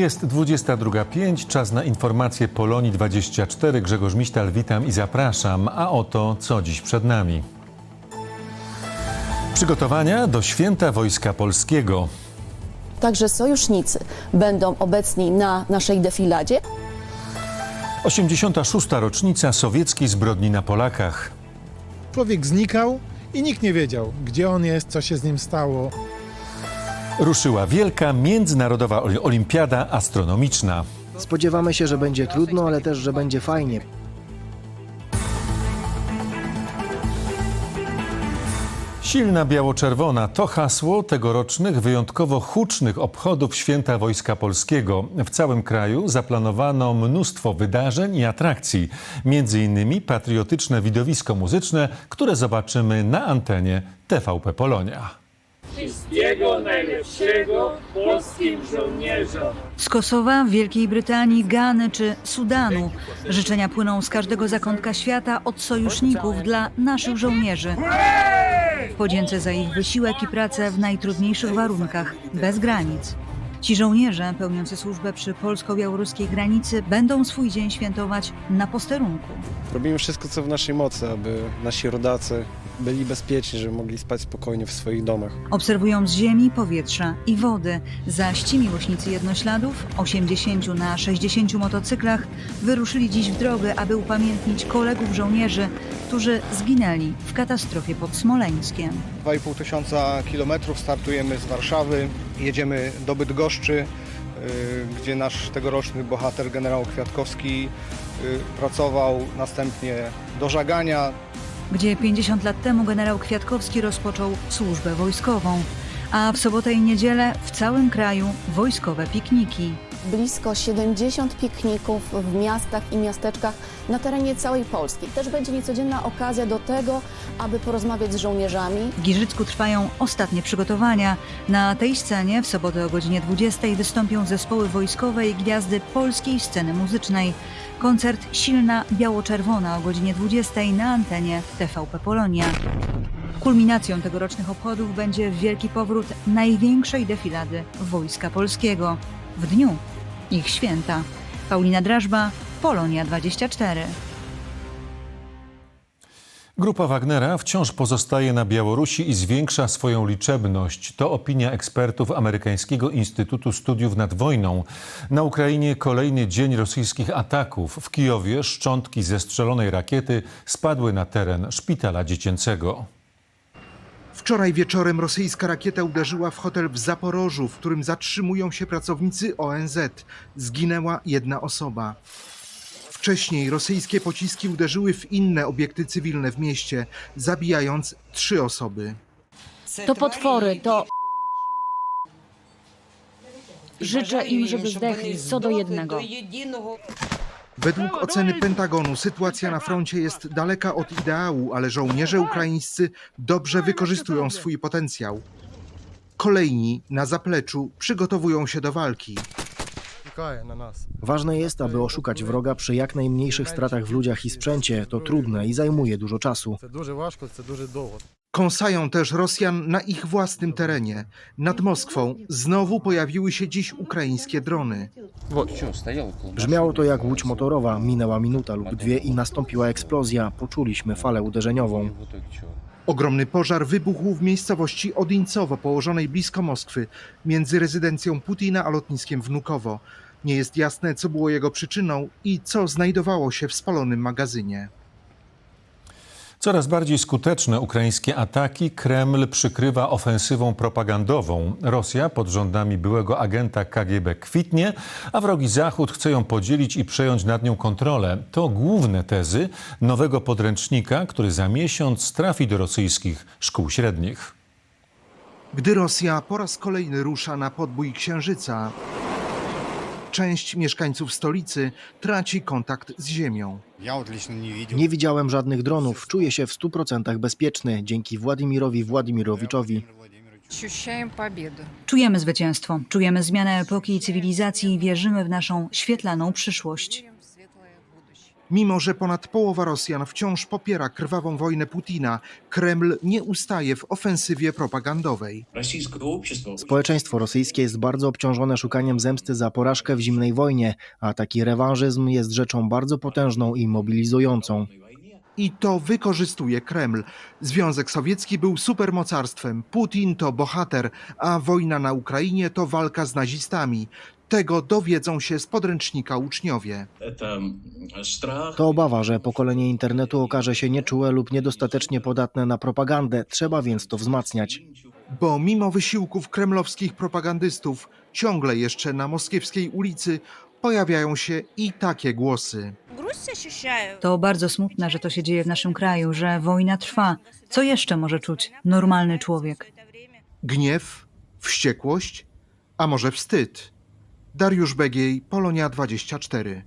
Jest 22.05, czas na informacje Polonii 24. Grzegorz Miśtal, witam i zapraszam. A oto co dziś przed nami. Przygotowania do święta Wojska Polskiego. Także sojusznicy będą obecni na naszej defiladzie. 86. rocznica sowieckiej zbrodni na Polakach. Człowiek znikał i nikt nie wiedział, gdzie on jest, co się z nim stało. Ruszyła wielka międzynarodowa oli- olimpiada astronomiczna. Spodziewamy się, że będzie trudno, ale też, że będzie fajnie. Silna biało-czerwona to hasło tegorocznych wyjątkowo hucznych obchodów Święta Wojska Polskiego. W całym kraju zaplanowano mnóstwo wydarzeń i atrakcji, między innymi patriotyczne widowisko muzyczne, które zobaczymy na antenie TVP Polonia. Wszystkiego najlepszego polskim żołnierzom. Z Kosowa, Wielkiej Brytanii, Gany czy Sudanu. Życzenia płyną z każdego zakątka świata od sojuszników dla naszych żołnierzy. W podzięce za ich wysiłek i pracę w najtrudniejszych warunkach, bez granic. Ci żołnierze pełniący służbę przy polsko-białoruskiej granicy będą swój dzień świętować na posterunku. Robimy wszystko, co w naszej mocy, aby nasi rodacy byli bezpieczni, żeby mogli spać spokojnie w swoich domach. Obserwują z ziemi, powietrza i wody. Zaś ci miłośnicy jednośladów, 80 na 60 motocyklach, wyruszyli dziś w drogę, aby upamiętnić kolegów żołnierzy, którzy zginęli w katastrofie pod Smoleńskiem. 2,5 tysiąca kilometrów startujemy z Warszawy, jedziemy do Bydgoszczy, y, gdzie nasz tegoroczny bohater generał Kwiatkowski y, pracował, następnie do Żagania, gdzie 50 lat temu generał Kwiatkowski rozpoczął służbę wojskową, a w sobotę i niedzielę w całym kraju wojskowe pikniki. Blisko 70 pikników w miastach i miasteczkach na terenie całej Polski. Też będzie niecodzienna okazja do tego, aby porozmawiać z żołnierzami. W Giżycku trwają ostatnie przygotowania. Na tej scenie w sobotę o godzinie 20 wystąpią zespoły wojskowe i gwiazdy polskiej sceny muzycznej. Koncert Silna Biało-Czerwona o godzinie 20 na antenie TVP Polonia. Kulminacją tegorocznych obchodów będzie wielki powrót największej defilady Wojska Polskiego w dniu ich święta. Paulina Drażba, Polonia 24. Grupa Wagnera wciąż pozostaje na Białorusi i zwiększa swoją liczebność. To opinia ekspertów Amerykańskiego Instytutu Studiów nad Wojną. Na Ukrainie kolejny dzień rosyjskich ataków. W Kijowie szczątki zestrzelonej rakiety spadły na teren szpitala dziecięcego. Wczoraj wieczorem rosyjska rakieta uderzyła w hotel w Zaporożu, w którym zatrzymują się pracownicy ONZ. Zginęła jedna osoba. Wcześniej rosyjskie pociski uderzyły w inne obiekty cywilne w mieście, zabijając trzy osoby. To potwory, to. Życzę im, żeby zdechli co do jednego. Według oceny Pentagonu sytuacja na froncie jest daleka od ideału, ale żołnierze ukraińscy dobrze wykorzystują swój potencjał. Kolejni na zapleczu przygotowują się do walki. Ważne jest, aby oszukać wroga przy jak najmniejszych stratach w ludziach i sprzęcie. To trudne i zajmuje dużo czasu. Kąsają też Rosjan na ich własnym terenie. Nad Moskwą znowu pojawiły się dziś ukraińskie drony. Brzmiało to jak łódź motorowa. Minęła minuta lub dwie i nastąpiła eksplozja. Poczuliśmy falę uderzeniową. Ogromny pożar wybuchł w miejscowości Odińcowo, położonej blisko Moskwy, między rezydencją Putina a lotniskiem Wnukowo. Nie jest jasne, co było jego przyczyną i co znajdowało się w spalonym magazynie. Coraz bardziej skuteczne ukraińskie ataki Kreml przykrywa ofensywą propagandową. Rosja pod rządami byłego agenta KGB kwitnie, a wrogi Zachód chce ją podzielić i przejąć nad nią kontrolę. To główne tezy nowego podręcznika, który za miesiąc trafi do rosyjskich szkół średnich. Gdy Rosja po raz kolejny rusza na podbój Księżyca, część mieszkańców stolicy traci kontakt z ziemią. Nie widziałem żadnych dronów. Czuję się w 100% bezpieczny dzięki Władimirowi Władimirowiczowi. Czujemy zwycięstwo, czujemy zmianę epoki i cywilizacji i wierzymy w naszą świetlaną przyszłość. Mimo, że ponad połowa Rosjan wciąż popiera krwawą wojnę Putina, Kreml nie ustaje w ofensywie propagandowej. Społeczeństwo rosyjskie jest bardzo obciążone szukaniem zemsty za porażkę w zimnej wojnie, a taki rewanżyzm jest rzeczą bardzo potężną i mobilizującą. I to wykorzystuje Kreml. Związek Sowiecki był supermocarstwem, Putin to bohater, a wojna na Ukrainie to walka z nazistami. Tego dowiedzą się z podręcznika uczniowie. To obawa, że pokolenie internetu okaże się nieczułe lub niedostatecznie podatne na propagandę, trzeba więc to wzmacniać. Bo mimo wysiłków kremlowskich propagandystów, ciągle jeszcze na moskiewskiej ulicy pojawiają się i takie głosy. To bardzo smutne, że to się dzieje w naszym kraju, że wojna trwa. Co jeszcze może czuć normalny człowiek? Gniew, wściekłość, a może wstyd. Dariusz Begiej, Polonia 24.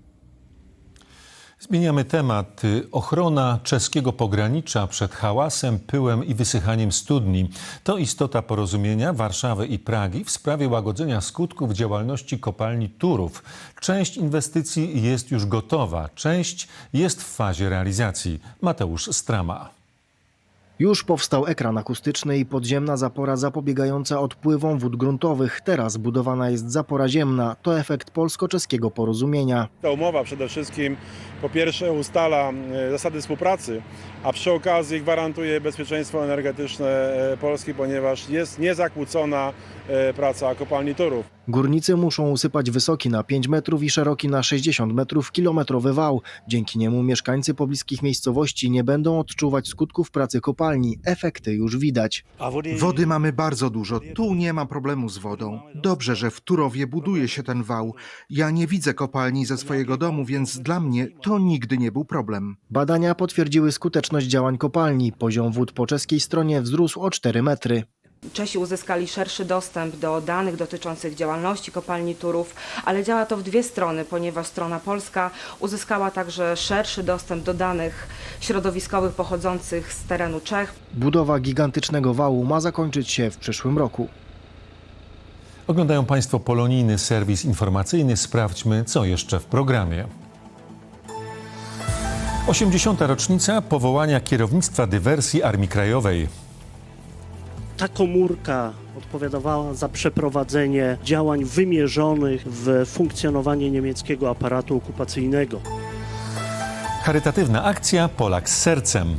Zmieniamy temat. Ochrona czeskiego pogranicza przed hałasem, pyłem i wysychaniem studni to istota porozumienia Warszawy i Pragi w sprawie łagodzenia skutków działalności kopalni Turów. Część inwestycji jest już gotowa, część jest w fazie realizacji. Mateusz Strama. Już powstał ekran akustyczny i podziemna zapora zapobiegająca odpływom wód gruntowych. Teraz budowana jest zapora ziemna. To efekt polsko-czeskiego porozumienia. Ta umowa przede wszystkim po pierwsze ustala e, zasady współpracy, a przy okazji gwarantuje bezpieczeństwo energetyczne e, Polski, ponieważ jest niezakłócona e, praca kopalni Turów. Górnicy muszą usypać wysoki na 5 metrów i szeroki na 60 metrów kilometrowy wał. Dzięki niemu mieszkańcy pobliskich miejscowości nie będą odczuwać skutków pracy kopalni. Efekty już widać. Wody mamy bardzo dużo, tu nie ma problemu z wodą. Dobrze, że w Turowie buduje się ten wał. Ja nie widzę kopalni ze swojego domu, więc dla mnie to nigdy nie był problem. Badania potwierdziły skuteczność działań kopalni. Poziom wód po czeskiej stronie wzrósł o 4 metry. Czesi uzyskali szerszy dostęp do danych dotyczących działalności kopalni Turów, ale działa to w dwie strony, ponieważ strona polska uzyskała także szerszy dostęp do danych środowiskowych pochodzących z terenu Czech. Budowa gigantycznego wału ma zakończyć się w przyszłym roku. Oglądają Państwo polonijny serwis informacyjny. Sprawdźmy, co jeszcze w programie. 80. rocznica powołania kierownictwa dywersji Armii Krajowej. Ta komórka odpowiadała za przeprowadzenie działań wymierzonych w funkcjonowanie niemieckiego aparatu okupacyjnego. Charytatywna akcja Polak z sercem.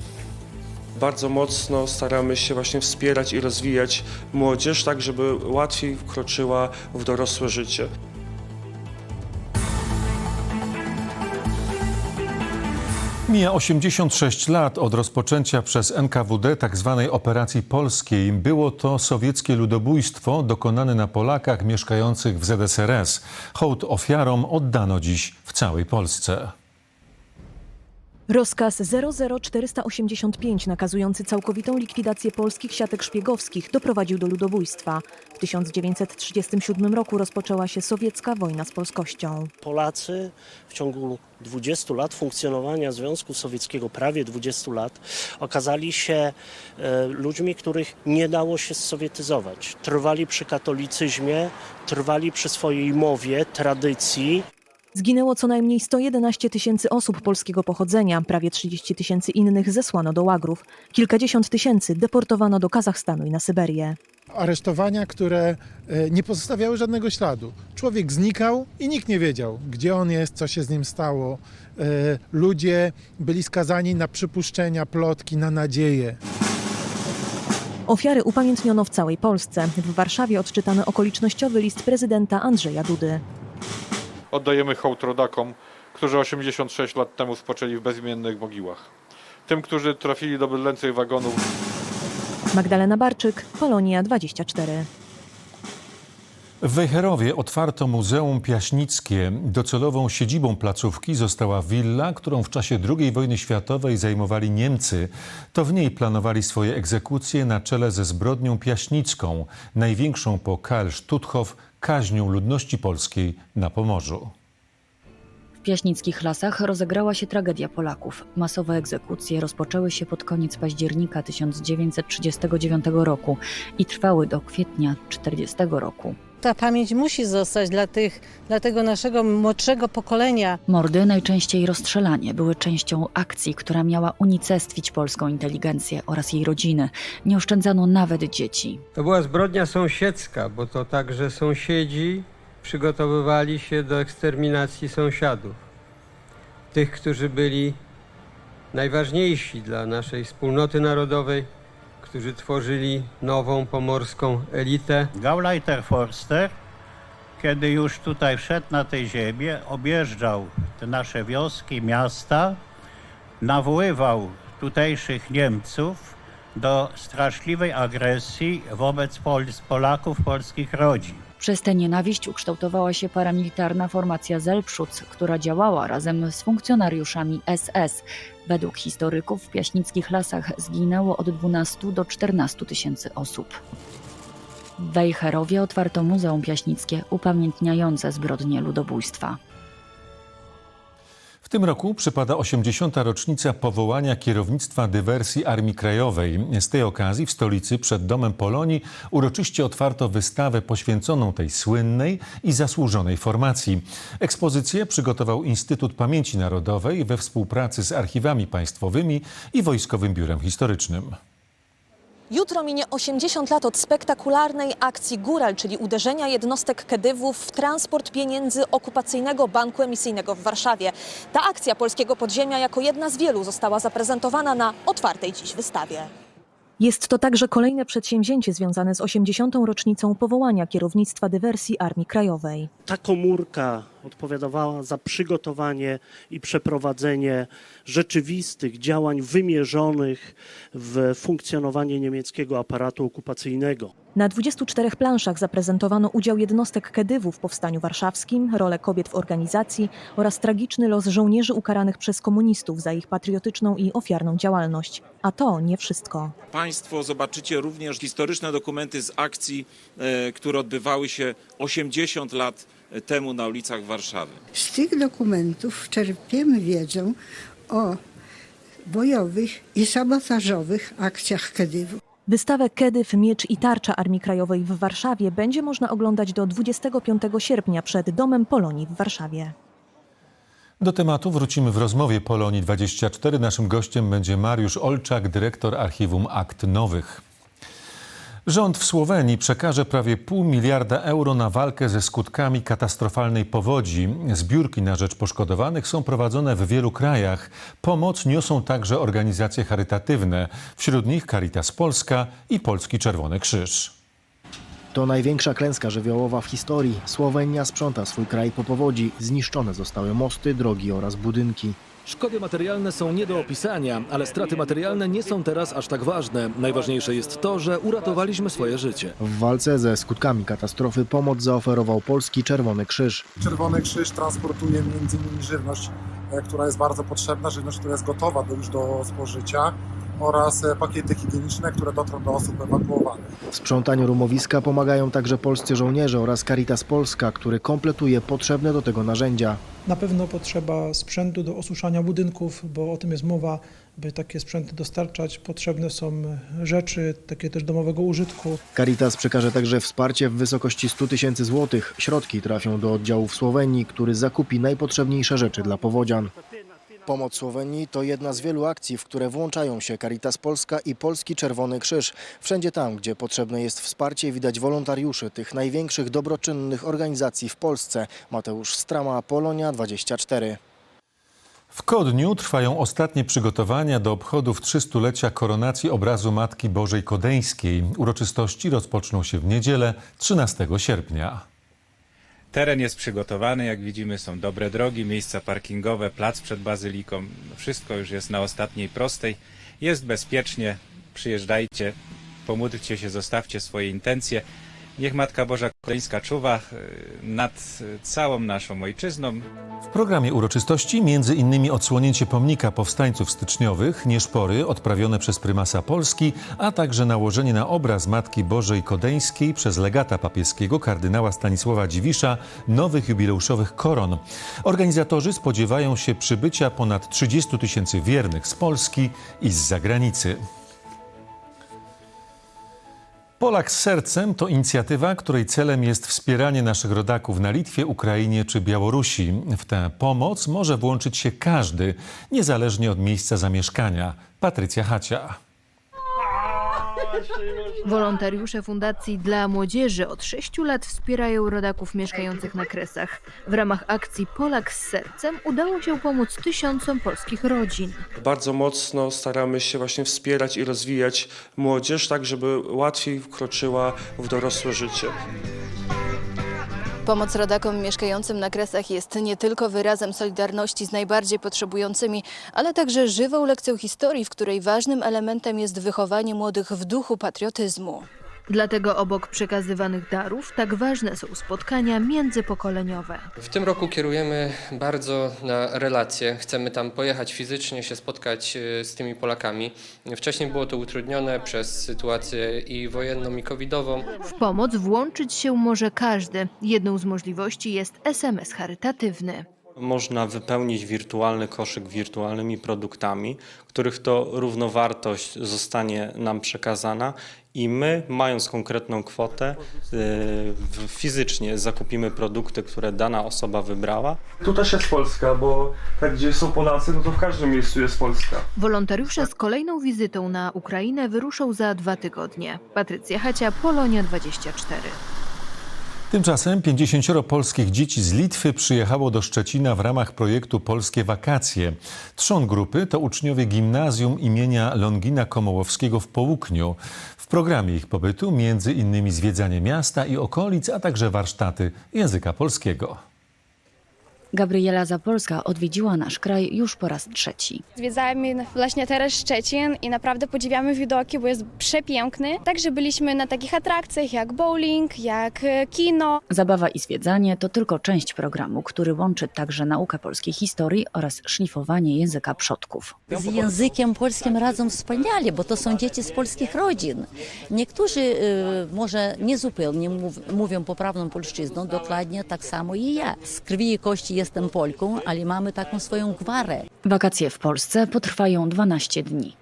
Bardzo mocno staramy się właśnie wspierać i rozwijać młodzież, tak żeby łatwiej wkroczyła w dorosłe życie. Mija 86 lat od rozpoczęcia przez NKWD tzw. Tak operacji polskiej. Było to sowieckie ludobójstwo dokonane na Polakach mieszkających w ZSRS. Hołd ofiarom oddano dziś w całej Polsce. Rozkaz 00485 nakazujący całkowitą likwidację polskich siatek szpiegowskich doprowadził do ludobójstwa. W 1937 roku rozpoczęła się sowiecka wojna z polskością. Polacy w ciągu 20 lat funkcjonowania Związku Sowieckiego, prawie 20 lat, okazali się e, ludźmi, których nie dało się sowietyzować. Trwali przy katolicyzmie, trwali przy swojej mowie, tradycji. Zginęło co najmniej 111 tysięcy osób polskiego pochodzenia, prawie 30 tysięcy innych zesłano do łagrów, kilkadziesiąt tysięcy deportowano do Kazachstanu i na Syberię. Aresztowania, które e, nie pozostawiały żadnego śladu. Człowiek znikał i nikt nie wiedział, gdzie on jest, co się z nim stało. E, Ludzie byli skazani na przypuszczenia, plotki, na nadzieje. Ofiary upamiętniono w całej Polsce. W Warszawie odczytano okolicznościowy list prezydenta Andrzeja Dudy. Oddajemy hołd rodakom, którzy 86 lat temu spoczęli w bezimiennych mogiłach. Tym, którzy trafili do bydlęcych wagonów. Magdalena Barczyk, Polonia 24. W Wejherowie otwarto Muzeum Piaśnickie. Docelową siedzibą placówki została willa, którą w czasie II wojny światowej zajmowali Niemcy. To w niej planowali swoje egzekucje na czele ze zbrodnią piaśnicką, największą po Karl Stutthof kaźnią ludności polskiej na Pomorzu. W piaśnickich lasach rozegrała się tragedia Polaków. Masowe egzekucje rozpoczęły się pod koniec października 1939 roku i trwały do kwietnia 1940 roku. Ta pamięć musi zostać dla, tych, dla tego naszego młodszego pokolenia. Mordy, najczęściej rozstrzelanie, były częścią akcji, która miała unicestwić polską inteligencję oraz jej rodziny. Nie oszczędzano nawet dzieci. To była zbrodnia sąsiedzka, bo to także sąsiedzi przygotowywali się do eksterminacji sąsiadów. Tych, którzy byli najważniejsi dla naszej wspólnoty narodowej, którzy tworzyli nową pomorską elitę. Gauleiter Forster, kiedy już tutaj wszedł na tę ziemię, objeżdżał te nasze wioski, miasta, nawoływał tutejszych Niemców do straszliwej agresji wobec Pol Polaków, polskich rodzin. Przez tę nienawiść ukształtowała się paramilitarna formacja Zelbschutz, która działała razem z funkcjonariuszami SS. Według historyków w piaśnickich lasach zginęło od 12 do 14 tysięcy osób. W Wejherowie otwarto Muzeum Piaśnickie upamiętniające zbrodnie ludobójstwa. Tym roku przypada 80. rocznica powołania kierownictwa dywersji Armii Krajowej. Z tej okazji w stolicy przed Domem Polonii uroczyście otwarto wystawę poświęconą tej słynnej i zasłużonej formacji. Ekspozycję przygotował Instytut Pamięci Narodowej we współpracy z archiwami państwowymi i Wojskowym Biurem Historycznym. Jutro minie 80 lat od spektakularnej akcji Góral, czyli uderzenia jednostek Kedywów w transport pieniędzy okupacyjnego banku emisyjnego w Warszawie. Ta akcja polskiego podziemia jako jedna z wielu została zaprezentowana na otwartej dziś wystawie. Jest to także kolejne przedsięwzięcie związane z 80. rocznicą powołania kierownictwa dywersji Armii Krajowej. Ta komórka odpowiadała za przygotowanie i przeprowadzenie rzeczywistych działań wymierzonych w funkcjonowanie niemieckiego aparatu okupacyjnego. Na 24 planszach zaprezentowano udział jednostek Kedywu w Powstaniu Warszawskim, rolę kobiet w organizacji oraz tragiczny los żołnierzy ukaranych przez komunistów za ich patriotyczną i ofiarną działalność. A to nie wszystko. Państwo zobaczycie również historyczne dokumenty z akcji, e, które odbywały się 80 lat temu na ulicach Warszawy. Z tych dokumentów czerpiemy wiedzę o bojowych i sabotażowych akcjach Kedywu. Wystawę Kedyw, Miecz i Tarcza Armii Krajowej w Warszawie będzie można oglądać do 25 sierpnia przed Domem Polonii w Warszawie. Do tematu wrócimy w rozmowie Polonii 24. Naszym gościem będzie Mariusz Olczak, dyrektor Archiwum Akt Nowych. Rząd w Słowenii przekaże prawie pół miliarda euro na walkę ze skutkami katastrofalnej powodzi. Zbiórki na rzecz poszkodowanych są prowadzone w wielu krajach. Pomoc niosą także organizacje charytatywne, wśród nich Caritas Polska i Polski Czerwony Krzyż. To największa klęska żywiołowa w historii. Słowenia sprząta swój kraj po powodzi. Zniszczone zostały mosty, drogi oraz budynki. Szkody materialne są nie do opisania, ale straty materialne nie są teraz aż tak ważne. Najważniejsze jest to, że uratowaliśmy swoje życie. W walce ze skutkami katastrofy pomoc zaoferował Polski Czerwony Krzyż. Czerwony Krzyż transportuje m.in. żywność, e, która jest bardzo potrzebna, żywność, która jest gotowa do, już do spożycia oraz e, pakiety higieniczne, które dotrą do osób ewakuowanych. W sprzątaniu rumowiska pomagają także polscy żołnierze oraz Caritas Polska, który kompletuje potrzebne do tego narzędzia. Na pewno potrzeba sprzętu do osuszania budynków, bo o tym jest mowa, by takie sprzęty dostarczać. Potrzebne są rzeczy, takie też domowego użytku. Caritas przekaże także wsparcie w wysokości 100 tysięcy złotych. Środki trafią do oddziału w Słowenii, który zakupi najpotrzebniejsze rzeczy dla powodzian. Pomoc Słowenii to jedna z wielu akcji, w które włączają się Caritas Polska i Polski Czerwony Krzyż. Wszędzie tam, gdzie potrzebne jest wsparcie, widać wolontariuszy tych największych dobroczynnych organizacji w Polsce. Mateusz Strama, Polonia 24. W Kodniu trwają ostatnie przygotowania do obchodów 300-lecia koronacji obrazu Matki Bożej Kodeńskiej. Uroczystości rozpoczną się w niedzielę 13 sierpnia. Teren jest przygotowany, jak widzimy są dobre drogi, miejsca parkingowe, plac przed bazyliką. Wszystko już jest na ostatniej prostej. Jest bezpiecznie, przyjeżdżajcie, pomódlcie się, zostawcie swoje intencje. Niech Matka Boża Kodeńska czuwa y, nad całą naszą ojczyzną. W programie uroczystości między innymi odsłonięcie pomnika powstańców styczniowych, nieszpory odprawione przez prymasa Polski, a także nałożenie na obraz Matki Bożej Kodeńskiej przez legata papieskiego kardynała Stanisława Dziwisza nowych jubileuszowych koron. Organizatorzy spodziewają się przybycia ponad 30 tysięcy wiernych z Polski i z zagranicy. Polak z sercem to inicjatywa, której celem jest wspieranie naszych rodaków na Litwie, Ukrainie czy Białorusi. W tę pomoc może włączyć się każdy, niezależnie od miejsca zamieszkania. Patrycja Hacia. Wolontariusze Fundacji dla Młodzieży od 6 lat wspierają rodaków mieszkających na Kresach. W ramach akcji Polak z sercem udało się pomóc tysiącom polskich rodzin. Bardzo mocno staramy się właśnie wspierać i rozwijać młodzież, tak żeby łatwiej wkroczyła w dorosłe życie. Pomoc rodakom mieszkającym na Kresach jest nie tylko wyrazem solidarności z najbardziej potrzebującymi, ale także żywą lekcją historii, w której ważnym elementem jest wychowanie młodych w duchu patriotyzmu. Dlatego obok przekazywanych darów tak ważne są spotkania międzypokoleniowe. W tym roku kierujemy bardzo na relacje. Chcemy tam pojechać fizycznie, się spotkać e, z tymi Polakami. Wcześniej było to utrudnione przez sytuację i wojenną, i covidową. W pomoc włączyć się może każdy. Jedną z możliwości jest SMS charytatywny. Można wypełnić wirtualny koszyk wirtualnymi produktami, których to równowartość zostanie nam przekazana i my, mając konkretną kwotę, w- fizycznie zakupimy produkty, które dana osoba wybrała. Tu też jest Polska, bo tak gdzie są Polacy, no to w każdym miejscu jest Polska. Wolontariusze z kolejną wizytą na Ukrainę wyruszą za dwa tygodnie. Patrycja Hacia, Polonia 24. Tymczasem 50 polskich dzieci z Litwy przyjechało do Szczecina w ramach projektu Polskie Wakacje. Trzon grupy to uczniowie gimnazjum imienia Longina Komołowskiego w Połukniu. W programie ich pobytu między innymi zwiedzanie miasta i okolic, a także warsztaty języka polskiego. Gabriela Zapolska odwiedziła nasz kraj już po raz trzeci. Zwiedzamy właśnie teraz Szczecin i naprawdę podziwiamy widoki, bo jest przepiękny. Także byliśmy na takich atrakcjach jak bowling, jak e, kino. Zabawa i zwiedzanie to tylko część programu, który łączy także naukę polskiej historii oraz szlifowanie języka przodków. Z językiem polskim radzą wspaniale, bo to są dzieci z polskich rodzin. Niektórzy y, może niezupełnie mów, mówią poprawną polszczyzną, dokładnie tak samo i ja. Z krwi i kości jestem Polką, ale mamy taką swoją gwarę. Wakacje w Polsce potrwają 12 dni.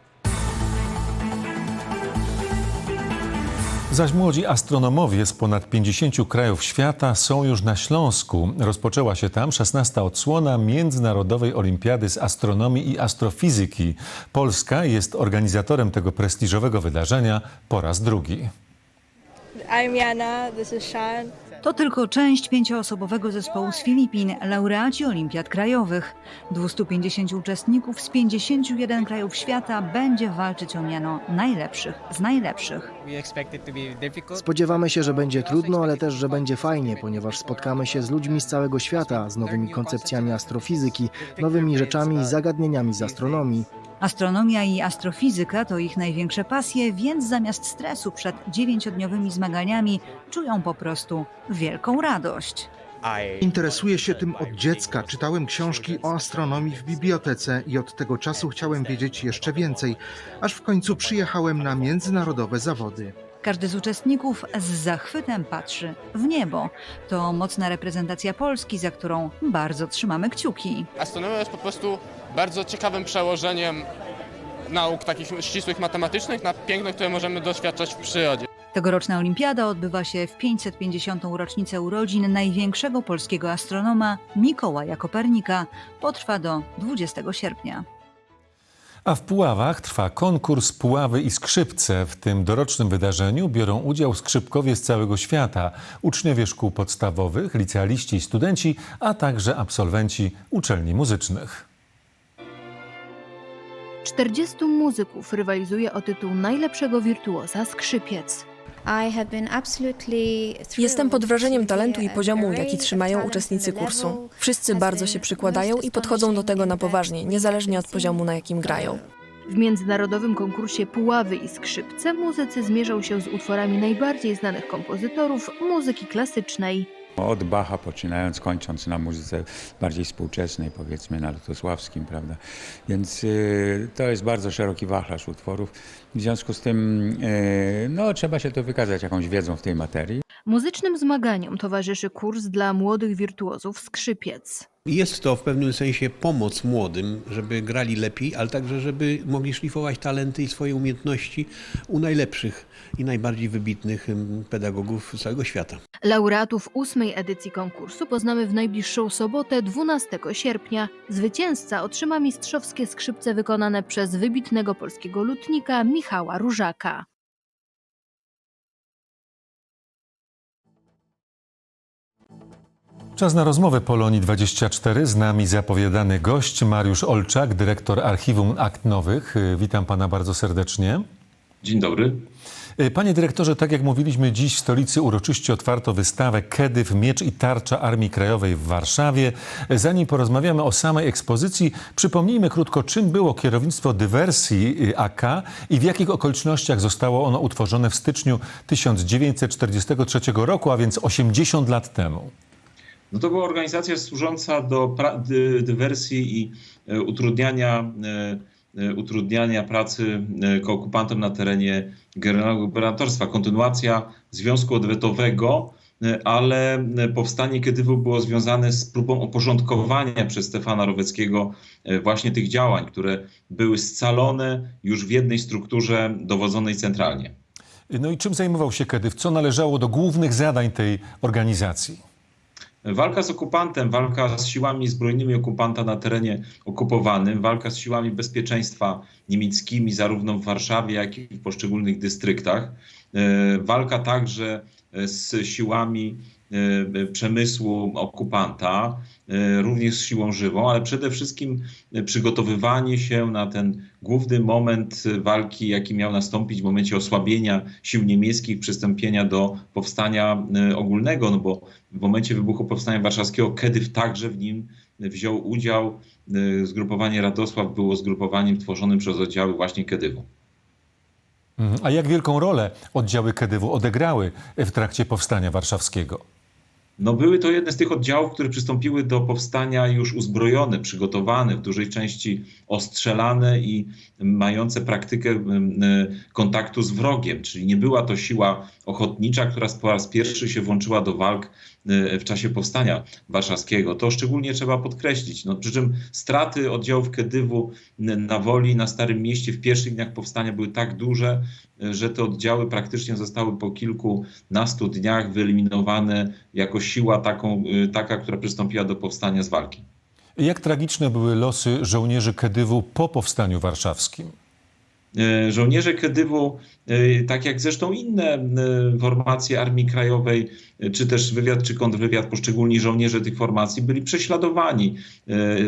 Zaś młodzi astronomowie z ponad 50 krajów świata są już na Śląsku. Rozpoczęła się tam 16. odsłona Międzynarodowej Olimpiady z Astronomii i Astrofizyki. Polska jest organizatorem tego prestiżowego wydarzenia po raz drugi. I'm Jana, this is Sean. To tylko część pięcioosobowego zespołu z Filipin, laureaci olimpiad krajowych. 250 uczestników z 51 krajów świata będzie walczyć o miano najlepszych z najlepszych. Spodziewamy się, że będzie trudno, ale też, że będzie fajnie, ponieważ spotkamy się z ludźmi z całego świata, z nowymi koncepcjami astrofizyki, nowymi rzeczami i zagadnieniami z astronomii. Astronomia i astrofizyka to ich największe pasje, więc zamiast stresu przed dziewięciodniowymi zmaganiami czują po prostu wielką radość. Interesuję się tym od dziecka. Czytałem książki o astronomii w bibliotece i od tego czasu chciałem wiedzieć jeszcze więcej, aż w końcu przyjechałem na międzynarodowe zawody. Każdy z uczestników z zachwytem patrzy w niebo. To mocna reprezentacja Polski, za którą bardzo trzymamy kciuki. Astronomia jest po prostu bardzo ciekawym przełożeniem nauk takich ścisłych matematycznych na piękno, które możemy doświadczać w przyrodzie. Tegoroczna olimpiada odbywa się w 550. rocznicę urodzin największego polskiego astronoma Mikołaja Kopernika. Potrwa do 20 sierpnia. A w Puławach trwa konkurs Puławy i Skrzypce. W tym dorocznym wydarzeniu biorą udział skrzypkowie z całego świata, uczniowie szkół podstawowych, licealiści i studenci, a także absolwenci uczelni muzycznych. 40 muzyków rywalizuje o tytuł najlepszego wirtuoza skrzypiec. Jestem pod wrażeniem talentu i poziomu, jaki trzymają uczestnicy kursu. Wszyscy bardzo się przykładają i podchodzą do tego na poważnie, niezależnie od poziomu, na jakim grają. W międzynarodowym konkursie Puławy i Skrzypce muzycy zmierzą się z utworami najbardziej znanych kompozytorów muzyki klasycznej. Od Bacha poczynając, kończąc na muzyce bardziej współczesnej, powiedzmy na Lutosławskim, prawda? Więc y, to jest bardzo szeroki wachlarz utworów. W związku z tym y, no, trzeba się to wykazać jakąś wiedzą w tej materii. Muzycznym zmaganiom towarzyszy kurs dla młodych wirtuozów Skrzypiec. Jest to w pewnym sensie pomoc młodym, żeby grali lepiej, ale także, żeby mogli szlifować talenty i swoje umiejętności u najlepszych i najbardziej wybitnych pedagogów całego świata. Laureatów ósmej edycji konkursu poznamy w najbliższą sobotę 12 sierpnia. Zwycięzca otrzyma mistrzowskie skrzypce wykonane przez wybitnego polskiego lutnika Michała Różaka. Czas na rozmowę Polonii 24. Z nami zapowiadany gość Mariusz Olczak, dyrektor Archiwum Akt Nowych. Y, Witam pana bardzo serdecznie. Dzień dobry. Y, Panie dyrektorze, tak jak mówiliśmy, dziś w stolicy uroczyście otwarto wystawę Kedyw, Miecz i Tarcza Armii Krajowej w Warszawie. Zanim porozmawiamy o samej ekspozycji, przypomnijmy krótko, czym było kierownictwo dywersji y, AK i w jakich okolicznościach zostało ono utworzone w styczniu 1943 roku, a więc 80 lat temu. No to była organizacja służąca do dywersji i e, utrudniania, e, e, utrudniania pracy e, okupantom na terenie generalnego gubernatorstwa. Kontynuacja Związku Odwetowego, ale powstanie Kedywu było związane z próbą oporządkowania przez Stefana Roweckiego właśnie tych działań, które były scalone już w jednej strukturze dowodzonej centralnie. No i czym zajmował się Kedyw? Co należało do głównych zadań tej organizacji? Walka z okupantem, walka z siłami zbrojnymi okupanta na terenie okupowanym, walka z siłami bezpieczeństwa niemieckimi zarówno w Warszawie, jak i w poszczególnych dystryktach. E, Walka także e, z siłami e, przemysłu okupanta, również z siłą żywą, ale przede wszystkim przygotowywanie się na ten główny moment walki, jaki miał nastąpić w momencie osłabienia sił niemieckich, przystąpienia do powstania ogólnego, no bo w momencie wybuchu powstania warszawskiego Kedyw także w nim wziął udział. E, Zgrupowanie Radosław było zgrupowaniem tworzonym przez oddziały właśnie Kedywu. Mhm. A jak wielką rolę oddziały Kedywu odegrały w trakcie powstania warszawskiego? No były to jedne z tych oddziałów, które przystąpiły do powstania już uzbrojone, przygotowane, w dużej części ostrzelane i mające praktykę em, e, kontaktu z wrogiem, czyli nie była to siła ochotnicza, która po raz pierwszy się włączyła do walk w czasie powstania warszawskiego. To szczególnie trzeba podkreślić. No, przy czym straty oddziałów Kedywu na Woli, na Starym Mieście w pierwszych dniach powstania były tak duże, e, że te oddziały praktycznie zostały po kilkunastu dniach wyeliminowane jako siła taką, y, taka, która przystąpiła do powstania z walki. Jak tragiczne były losy żołnierzy Kedywu po powstaniu warszawskim? Żołnierze Kedywu, tak jak zresztą inne e, formacje Armii Krajowej, e, czy też wywiad, czy kontrwywiad, poszczególni żołnierze tych formacji byli prześladowani.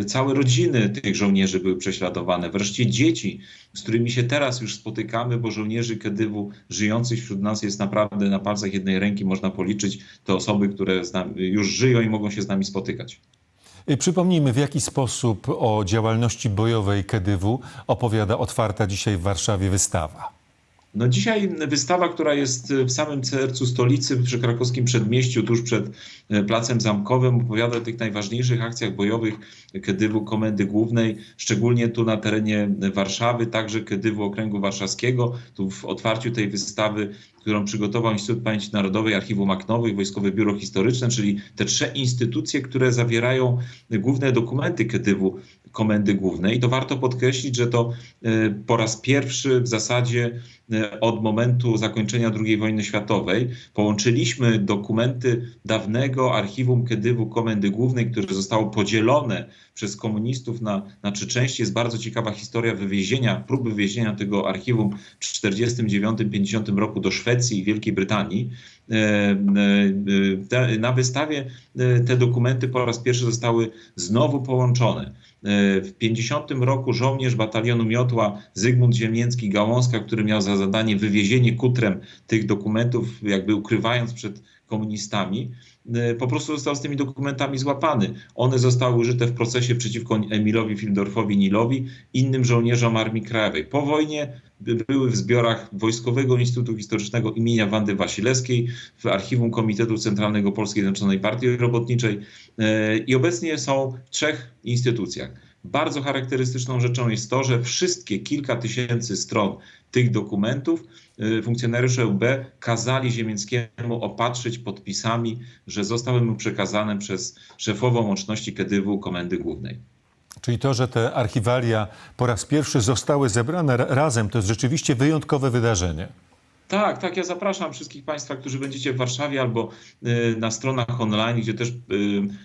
Całe rodziny tych żołnierzy były prześladowane. Wreszcie dzieci, z którymi się teraz już spotykamy, bo żołnierzy Kedywu żyjących wśród nas jest naprawdę na palcach jednej ręki, można policzyć te osoby, które już żyją i mogą się z nami spotykać. Przypomnijmy, w jaki sposób o działalności bojowej Kedywu opowiada otwarta dzisiaj w Warszawie wystawa. No dzisiaj wystawa, która jest w samym sercu stolicy, przy krakowskim przedmieściu, tuż przed e, Placem Zamkowym, opowiada o tych najważniejszych akcjach bojowych Kedywu Komendy Głównej, szczególnie tu na terenie Warszawy, także Kedywu Okręgu Warszawskiego. Tu w otwarciu tej wystawy, którą przygotował Instytut Pamięci Narodowej, Archiwum Akt Nowych, Wojskowe Biuro Historyczne, czyli te trzy instytucje, które zawierają główne dokumenty Kedywu Komendy Głównej. To warto podkreślić, że to e, po raz pierwszy w zasadzie e, od momentu zakończenia II wojny światowej połączyliśmy dokumenty dawnego archiwum Kedywu Komendy Głównej, które zostało podzielone przez komunistów na, na trzy części. Jest bardzo ciekawa historia wywiezienia, próby wywiezienia tego archiwum w 1949-50 roku do Szwecji i Wielkiej Brytanii. E, na wystawie te dokumenty po raz pierwszy zostały znowu połączone. W 50 roku żołnierz batalionu Miotła Zygmunt Ziemięcki-Gałązka, który miał za zadanie wywiezienie kutrem tych dokumentów, jakby ukrywając przed komunistami, e, po prostu został z tymi dokumentami złapany. One zostały użyte w procesie przeciwko Emilowi Fildorfowi Nilowi, innym żołnierzom Armii Krajowej. Po wojnie by- były w zbiorach Wojskowego Instytutu Historycznego imienia Wandy Wasilewskiej, w archiwum Komitetu Centralnego Polskiej Zjednoczonej Partii Robotniczej e, i obecnie są w trzech instytucjach. Bardzo charakterystyczną rzeczą jest to, że wszystkie kilka tysięcy stron tych dokumentów y, funkcjonariusze UB kazali Ziemińskiemu opatrzyć podpisami, że zostały mu przekazane przez szefową łączności KDW Komendy Głównej. Czyli to, że te archiwalia po raz pierwszy zostały zebrane ra- razem, to jest rzeczywiście wyjątkowe wydarzenie. Tak, tak, ja zapraszam wszystkich Państwa, którzy będziecie w Warszawie albo y, na stronach online, gdzie też y,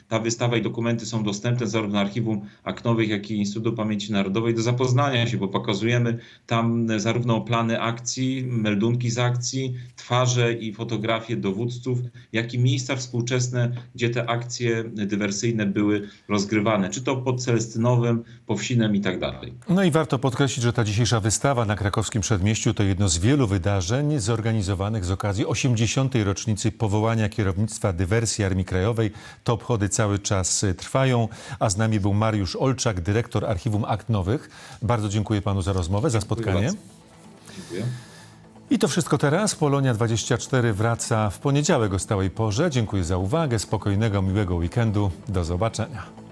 ta wystawa i dokumenty są dostępne zarówno Archiwum Aknowych, jak i Instytutu Pamięci Narodowej do zapoznania się, bo pokazujemy tam y, zarówno plany akcji, meldunki z akcji, twarze i fotografie dowódców, jak i miejsca współczesne, gdzie te akcje dywersyjne były rozgrywane, czy to pod Celestynowem, Powsinem i tak dalej. No i warto podkreślić, że ta dzisiejsza wystawa na krakowskim przedmieściu to jedno z wielu wydarzeń zorganizowanych z okazji 80. rocznicy powołania kierownictwa dywersji Armii Krajowej. Te obchody cały czas y, trwają, a z nami był Mariusz Olczak, dyrektor Archiwum Akt Nowych. Bardzo dziękuję panu za rozmowę, za spotkanie. Dziękuję. I to wszystko teraz. Polonia 24 wraca w poniedziałek o stałej porze. Dziękuję za uwagę, spokojnego, miłego weekendu. Do zobaczenia.